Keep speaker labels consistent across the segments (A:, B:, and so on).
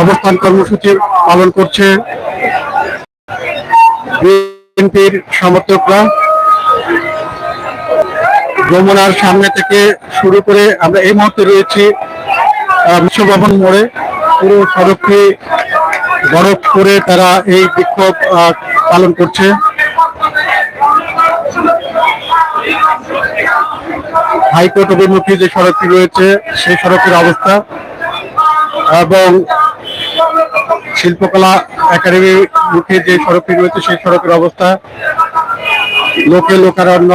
A: অবস্থান কর্মসূচি পালন করছে বিএনপির সমর্থকরা। যমুনার সামনে থেকে শুরু করে আমরা এই মুহূর্তে রয়েছি বিশ্বভবন মোড়ে। পুরো সড়কটি বরফ করে তারা এই বিক্ষোভ পালন করছে। হাইকোর্ট অভিমুখী যে সড়কটি রয়েছে, সেই সড়কের অবস্থা এবং শিল্পকলা একাডেমি মুখে যে সড়কটি রয়েছে, সেই সড়কের অবস্থা লোকে লোকারণ্য।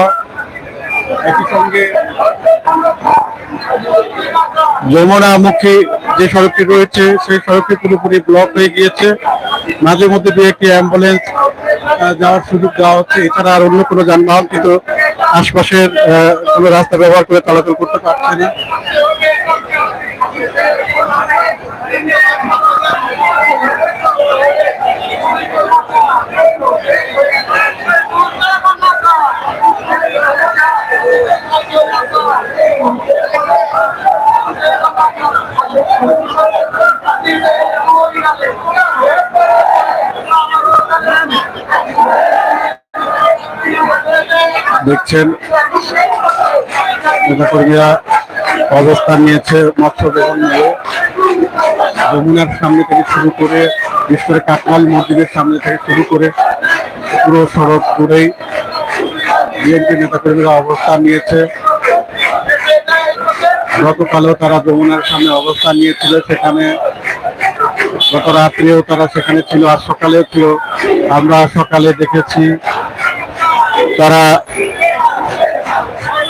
A: একই সঙ্গে যমুনামুখী যে সড়কটি রয়েছে, সেই সড়কটি পুরোপুরি ব্লক হয়ে গিয়েছে। মাঝে মধ্যে দু একটি অ্যাম্বুলেন্স যাওয়ার সুযোগ দেওয়া হচ্ছে। এছাড়া আর অন্য কোনো যানবাহন কিন্তু আশপাশের কোনো রাস্তা ব্যবহার করে চলাচল করতে পারছে না। দেখছেন নেতাকর্মীরা অবস্থান নিয়েছে মৎস্য বেগম নিয়ে। যমুনার সামনে থেকে শুরু করে বিশেষ করে কাকমাল মসজিদের সামনে থেকে শুরু করে পুরো সড়ক জুড়েই বিএনপি নেতাকর্মীরা অবস্থান নিয়েছে। গতকালও তারা যমুনার সামনে অবস্থান নিয়েছিল, সেখানে গত রাত্রেও তারা সেখানে ছিল, আর সকালেও ছিল। আমরা সকালে দেখেছি তারা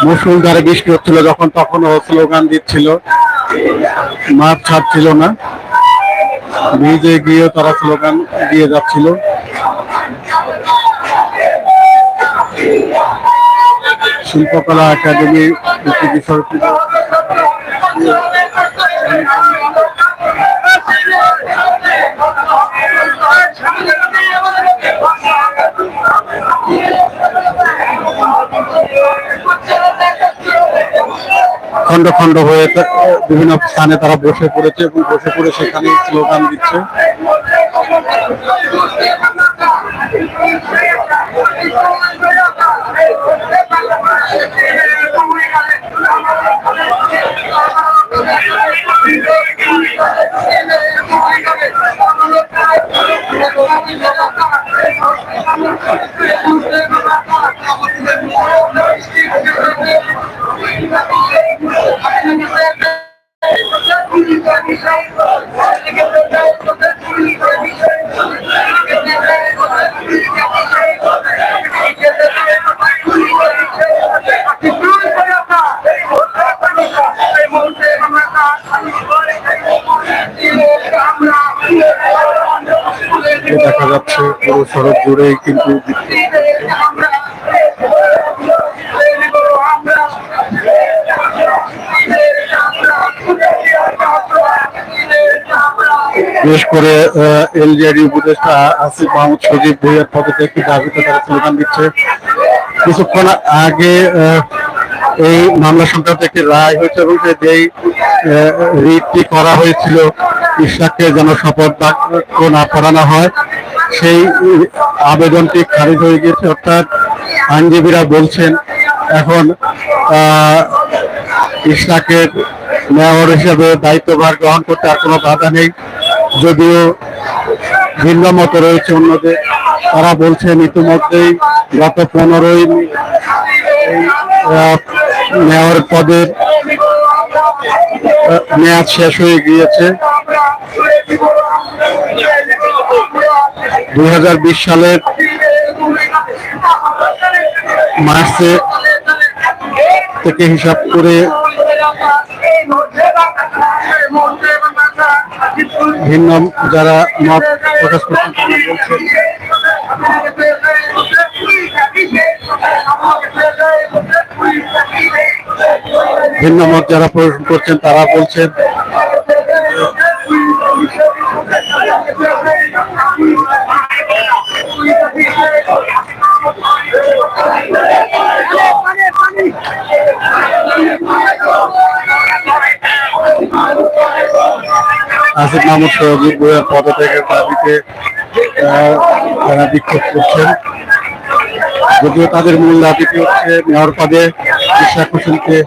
A: মুসুলধারে বৃষ্টি হচ্ছিল, যখন তখনও স্লোগান দিচ্ছিল মাঠ ছাড়ছিল না। ভিজে গিয়ে তারা স্লোগান দিয়ে যাচ্ছিল। শিল্পকলা একাডেমি খন্ড খন্ড হয়ে বিভিন্ন স্থানে তারা বসে পড়েছে এবং বসে পড়ে সেখানে স্লোগান দিচ্ছে। এ দেখা যাচ্ছে, পুরো সড়ক জুড়েই কিন্তু বিশেষ করে উপদেষ্টা আসিফ মাহমুদ সজীব পদত্যাগের দাবিতে তারা স্লোগান দিচ্ছে। কিছুক্ষণ আগে এই মামলা সংক্রান্ত একটি রায় হয়েছে এবং যেই রিটটি করা হয়েছিল, ইশাককে যেন শপথ বাক্য না পড়ানো হয় সেই আবেদনটি খারিজ হয়ে গেছে, অর্থাৎ আইনজীবীরা বলছেন এখন ইশরাকের মেয়র হিসেবে দায়িত্বভার গ্রহণ করতে আর কোনো বাধা নেই। যদিও ভিন্ন মত রয়েছে অন্যদের, তারা বলছেন ইতিমধ্যেই গত পনেরোই মেয়র পদের মেয়াদ শেষ হয়ে গিয়েছে। দুই হাজার বিশ সালের মার্চে থেকে হিসাব করে ভিন্ন যারা মত প্রকাশ করছেন ভিন্ন মত যারা প্রদর্শন করছেন তারা বলছেন আসিফ মাহমুদ বইয়ের পদত্যাগের দাবিতে তারা বিক্ষোভ করছেন। যদিও তাদের মূল দাবিটি হচ্ছে মেয়র পদে ইশাক হোসেনকে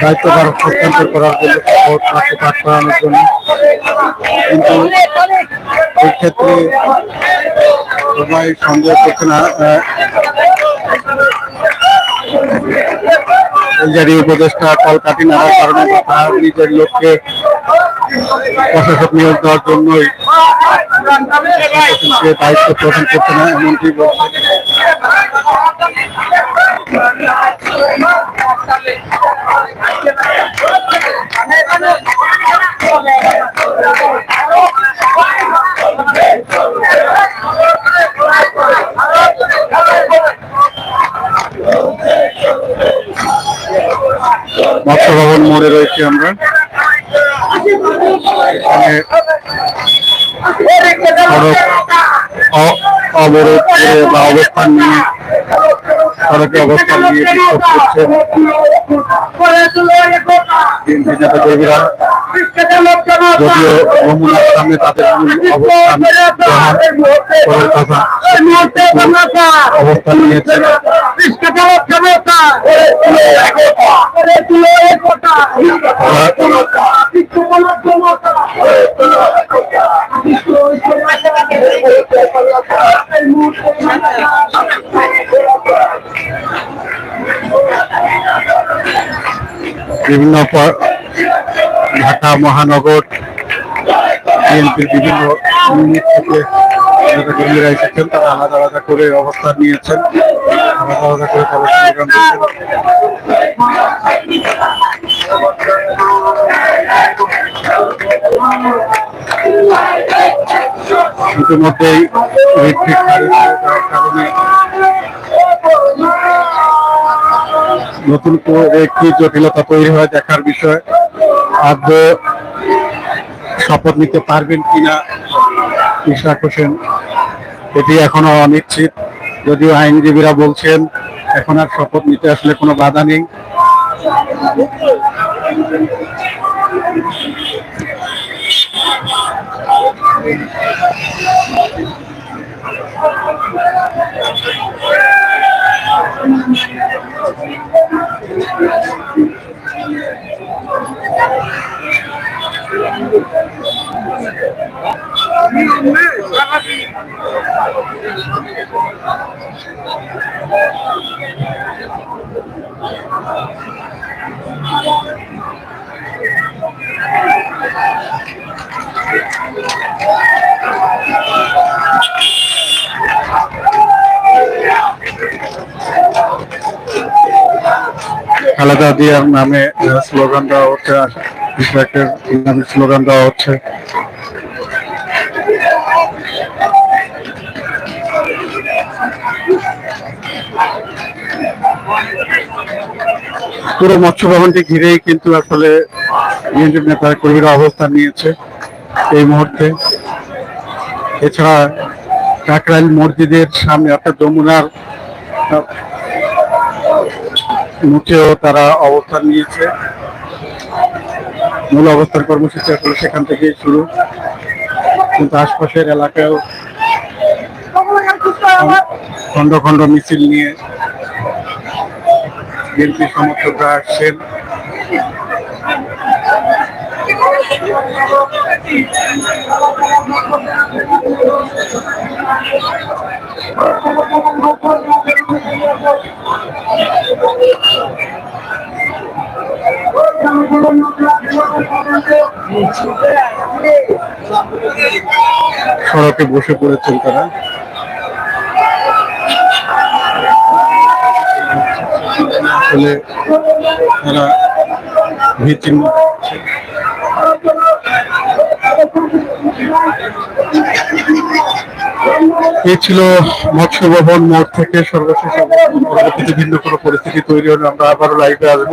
A: দায়িত্বভার হস্তান্তর করার জন্য পাঠ করানোর জন্য। কিন্তু এই ক্ষেত্রে সবাই সন্দেহ করছে না আহ, জারি উপদেষ্টা কলকাতি নাড়ার কারণে তার নিজের লোককে প্রশাসক নিয়োগ দেওয়ার জন্যই দায়িত্ব প্রদান করছে না, এমনটি বলছে। মৎস্য ভবন মোড়ে রয়েছি আমরা। অবরোধ করে বা অবস্থান নিয়ে সড়কে অবস্থান নিয়ে বিক্ষোভ করছে। বিএনপি নেতা কর্মীরা যদিও যমুনার সামনে তাদের মূল অবস্থান গ্রহণ করার কথা বিভিন্ন ঢাকা, মহানগর, বিএনপির বিভিন্ন ইউনিট থেকে নেতা কর্মীরা এসেছেন, তারা আলাদা আলাদা করে অবস্থান নিয়েছেন, আলাদা আলাদা করে স্লোগান দিচ্ছেন ইতিমধ্যেই ঋত্বিক কারণে নতুন কি জটিলতা তৈরি হয় দেখার বিষয়। আদৌ শপথ নিতে পারবেন কিনা ইশরাক হোসেন, এটি এখনও অনিশ্চিত। যদিও আইনজীবীরা বলছেন, এখন আর শপথ নিতে আসলে কোনো বাধা নেই। খালেদা জিয়ার নামে স্লোগান দেওয়া হচ্ছে ইশরাকের নামে স্লোগান দেওয়া হচ্ছে পুরো মৎস্য ভবনটি ঘিরেই কিন্তু আসলে বিএনপি নেতা কর্মীরা অবস্থান নিয়েছে এই মুহূর্তে। এছাড়া কাকরাইল মসজিদের সামনে অর্থাৎ যমুনার মুখেও তারা অবস্থান নিয়েছে। মূল অবস্থান কর্মসূচি আসলে সেখান থেকেই শুরু। কিন্তু আশপাশের এলাকায়ও খন্ড খন্ড মিছিল নিয়ে বিএনপি সমর্থকরা আসছেন। সড়কে বসে পড়েছেন তারা। আসলে তারা ভিত্তি এই ছিল মৎস্য ভবন মোড় থেকে সর্বশেষ ভিন্ন কোনো পরিস্থিতি তৈরি হলে আমরা আবারও লাইভে আসব।